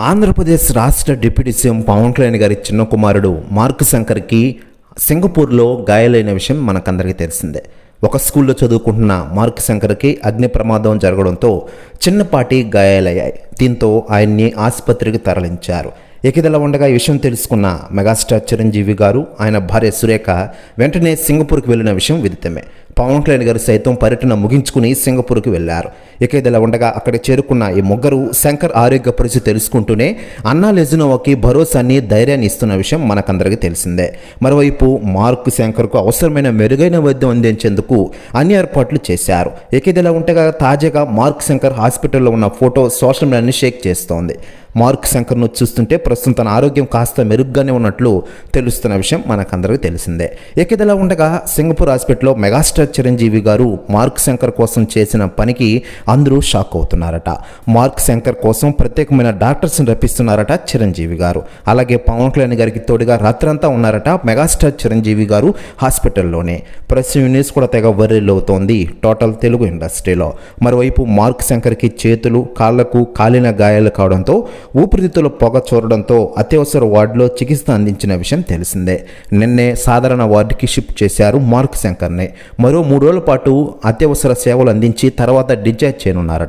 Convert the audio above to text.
ఆంధ్రప్రదేశ్ రాష్ట్ర deputy CM Pawan Kalyan గారి చిన్న కుమారుడు మార్క్ శంకర్కి సింగపూర్లో గాయాలైన విషయం మనకందరికీ తెలిసిందే. ఒక స్కూల్లో చదువుకుంటున్న మార్క్ శంకర్కి అగ్ని ప్రమాదం జరగడంతో చిన్నపాటి గాయాలయ్యాయి. దీంతో ఆయన్ని ఆసుపత్రికి తరలించారు. ఇకిదలా ఉండగా ఈ విషయం తెలుసుకున్న మెగాస్టార్ చిరంజీవి గారు ఆయన భార్య సురేఖ వెంటనే సింగపూర్కి వెళ్ళిన విషయం విదితమే. పవన్ కళ్యాణ్ గారు సైతం పర్యటన ముగించుకుని సింగపూర్కి వెళ్ళారు ఇక ఇదిలా ఉండగా అక్కడ చేరుకున్న ఈ ముగ్గురు శంకర్ ఆరోగ్య పరిస్థితి తెలుసుకుంటూనే అన్నా లెజినోవాకి భరోసాని ధైర్యాన్ని ఇస్తున్న విషయం మనకందరికీ తెలిసిందే. మరోవైపు మార్క్ శంకర్కు అవసరమైన మెరుగైన వైద్యం అందించేందుకు అన్ని ఏర్పాట్లు చేశారు. ఇక ఇదిలా ఉండగా తాజాగా మార్క్ శంకర్ హాస్పిటల్లో ఉన్న ఫోటో సోషల్ మీడియాని షేక్ చేస్తోంది. మార్క్ శంకర్ను చూస్తుంటే ప్రస్తుతం తన ఆరోగ్యం కాస్త మెరుగ్గానే ఉన్నట్లు తెలుస్తున్న విషయం మనకందరికీ తెలిసిందే. ఇక ఇదిలా ఉండగా సింగపూర్ హాస్పిటల్లో మెగాస్టార్ చిరంజీవి గారు మార్క్ శంకర్ కోసం చేసిన పనికి అందరూ షాక్ అవుతున్నారట. మార్క్ శంకర్ కోసం ప్రత్యేకమైన డాక్టర్స్ని రప్పిస్తున్నారట చిరంజీవి గారు. అలాగే పవన్ కళ్యాణ్ గారికి తోడుగా రాత్రంతా ఉన్నారట మెగాస్టార్ చిరంజీవి గారు హాస్పిటల్లోనే. ప్రెస్ యూనిస్ కూడా తెగ వర్రిల్లవుతోంది టోటల్ తెలుగు ఇండస్ట్రీలో. మరోవైపు మార్క్ శంకర్కి చేతులు కాళ్ళకు కాలిన గాయాలు కావడంతో ఊపిరితిత్తుల పొగ చూరడంతో అత్యవసర వార్డులో చికిత్స అందించిన విషయం తెలిసిందే. నిన్నే సాధారణ వార్డుకి షిఫ్ట్ చేశారు మార్క్ శంకర్ని. మరో మూడు రోజుల పాటు అత్యవసర సేవలు అందించి తర్వాత డిశ్చార్జ్ చేయనున్నారట.